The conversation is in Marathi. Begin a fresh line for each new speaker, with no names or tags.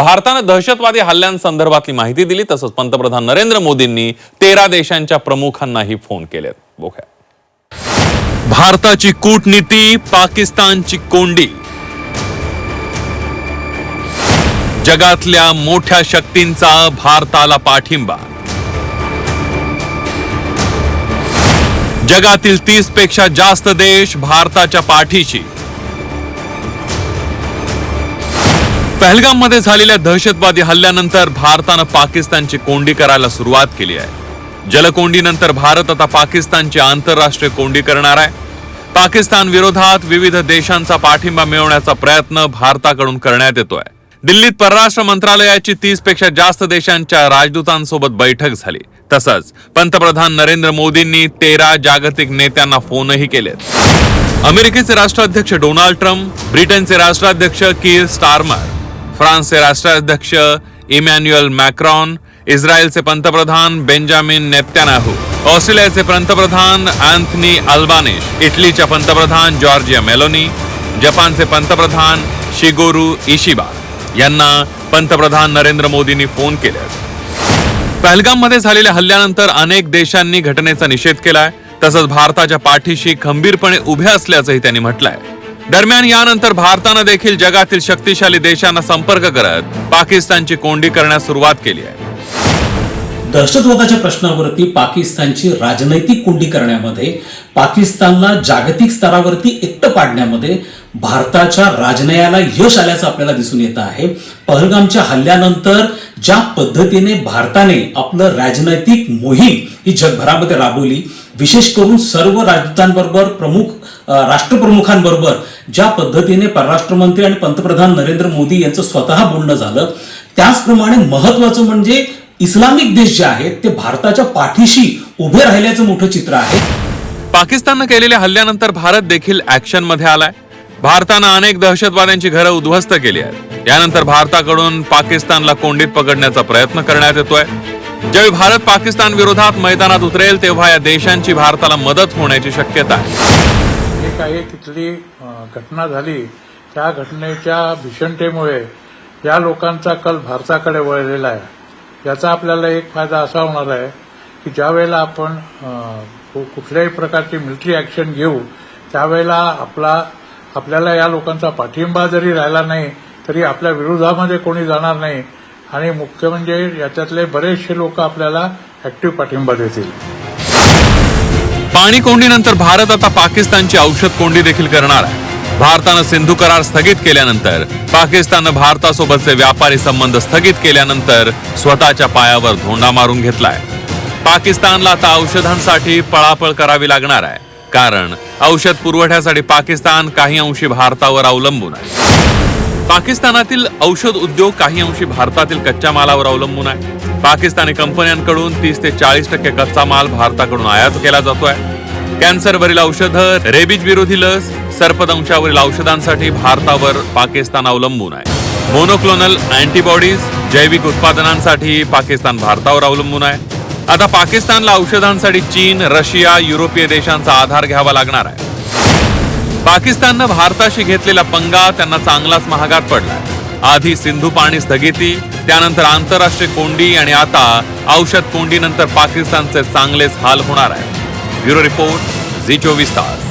भारतानं दहशतवादी हल्ल्यांसंदर्भातली माहिती दिली तसंच पंतप्रधान नरेंद्र मोदींनी तेरा देशांच्या प्रमुखांनाही फोन केलेत. बघूया. भारताची कूटनीती पाकिस्तानची कोंडी. जगातल्या मोठ्या शक्तींचा भारताला पाठिंबा. जगातील तीसपेक्षा जास्त देश भारताच्या पाठीशी. पहलगाममध्ये झालेल्या दहशतवादी हल्ल्यानंतर भारतानं पाकिस्तानची कोंडी करायला सुरुवात केली आहे. जलकोंडीनंतर भारत आता पाकिस्तानची आंतरराष्ट्रीय कोंडी करणार आहे. पाकिस्तान विरोधात विविध देशांचा पाठिंबा मिळवण्याचा प्रयत्न भारताकडून करण्यात येतोय. दिल्लीत परराष्ट्र मंत्रालयाची तीसपेक्षा जास्त देशांच्या राजदूतांसोबत बैठक झाली. तसंच पंतप्रधान नरेंद्र मोदींनी तेरा जागतिक नेत्यांना फोनही केलेत. अमेरिकेचे राष्ट्राध्यक्ष डोनाल्ड ट्रम्प ब्रिटनचे राष्ट्राध्यक्ष कीर स्टारमर फ्रान्सचे राष्ट्राध्यक्ष इमॅन्युअल मॅक्रॉन इस्रायलचे पंतप्रधान बेंजामिन नेत्यानाहू ऑस्ट्रेलियाचे पंतप्रधान अँथनी अल्बानेश इटलीच्या पंतप्रधान जॉर्जिया मेलोनी जपानचे पंतप्रधान शिगोरू इशिबा यांना पंतप्रधान नरेंद्र मोदींनी फोन केले पहलगाममध्ये झालेल्या हल्ल्यानंतर अनेक देशांनी घटनेचा निषेध केलाय तसंच भारताच्या पाठीशी खंबीरपणे उभ्या असल्याचंही त्यांनी म्हटलंय. दरम्यान यानंतर भारतानं देखील जगातील शक्तिशाली देशांना संपर्क करत पाकिस्तानची कोंडी करण्यास सुरुवात केली आहे.
दहशतवादाच्या प्रश्नावरती पाकिस्तानची राजनैतिक कोंडी करण्यामध्ये पाकिस्तानला जागतिक स्तरावरती एकटं पाडण्यामध्ये भारताच्या राजनयाला यश आल्याचं आपल्याला दिसून येत आहे. पहलगामच्या हल्ल्यानंतर ज्या पद्धतीने भारताने आपलं राजनैतिक मोहीम ही जगभरामध्ये राबवली विशेष करून सर्व राजदूतांबरोबर प्रमुख राष्ट्रप्रमुखांबरोबर ज्या पद्धतीने परराष्ट्र मंत्री आणि पंतप्रधान नरेंद्र मोदी यांचं स्वतः बोलणं झालं त्याचप्रमाणे महत्वाचं म्हणजे इस्लामिक देश जे आहेत ते भारताच्या पाठीशी उभे राहिल्याचं मोठं चित्र आहे.
पाकिस्ताननं केलेल्या हल्ल्यानंतर भारत देखील ऍक्शनमध्ये आलाय. भारतानं अनेक दहशतवाद्यांची घरं उद्ध्वस्त केली आहेत. यानंतर भारताकडून पाकिस्तानला कोंडीत पकडण्याचा प्रयत्न करण्यात येतोय. ज्यावेळी भारत पाकिस्तान विरोधात मैदानात उतरेल तेव्हा या देशांची भारताला मदत होण्याची शक्यता आहे.
काही तिथली घटना झाली त्या घटनेच्या भीषणतेमुळे या लोकांचा कल भारताकडे वळलेला आहे. याचा आपल्याला एक फायदा असा होणार आहे की ज्या वेळेला आपण कु- कुठल्याही प्रकारची मिलिटरी ॲक्शन घेऊ त्यावेळेला आपला आपल्याला या लोकांचा पाठिंबा जरी राहिला नाही तरी आपल्या विरोधामध्ये कोणी जाणार नाही आणि मुख्य म्हणजे याच्यातले बरेचसे लोक आपल्याला ऍक्टिव्ह पाठिंबा देतील.
पाणी कोंडीनंतर भारत आता पाकिस्तानची औषध कोंडी देखील करणार आहे. भारतानं सिंधू करार स्थगित केल्यानंतर पाकिस्ताननं भारतासोबतचे व्यापारी संबंध स्थगित केल्यानंतर स्वतःच्या पायावर धोंडा मारून घेतलाय. पाकिस्तानला आता औषधांसाठी पळापळ करावी लागणार आहे. कारण औषध पुरवठ्यासाठी पाकिस्तान काही अंशी भारतावर अवलंबून आहे. पाकिस्तानातील औषध उद्योग काही अंशी भारतातील कच्च्या मालावर अवलंबून आहे. पाकिस्तानी कंपन्यांकडून तीस ते चाळीस टक्के कच्चा माल भारताकडून आयात केला जातोय. कॅन्सरवरील औषधं रेबीज विरोधी लस सर्पदंशावरील औषधांसाठी भारतावर पाकिस्तान अवलंबून आहे. मोनोक्लोनल अँटीबॉडीज जैविक उत्पादनांसाठी पाकिस्तान भारतावर अवलंबून आहे. आता पाकिस्तानला औषधांसाठी चीन रशिया युरोपीय देशांचा आधार घ्यावा लागणार आहे. पाकिस्ताननं भारताशी घेतलेला पंगा त्यांना चांगलाच महागात पडला. आधी सिंधू पाणी स्थगिती त्यानंतर आंतरराष्ट्रीय कोंडी आणि आता औषध कोंडीनंतर पाकिस्तानचे चांगलेच हाल होणार आहे. ब्युरो रिपोर्ट झी चोवीस तास.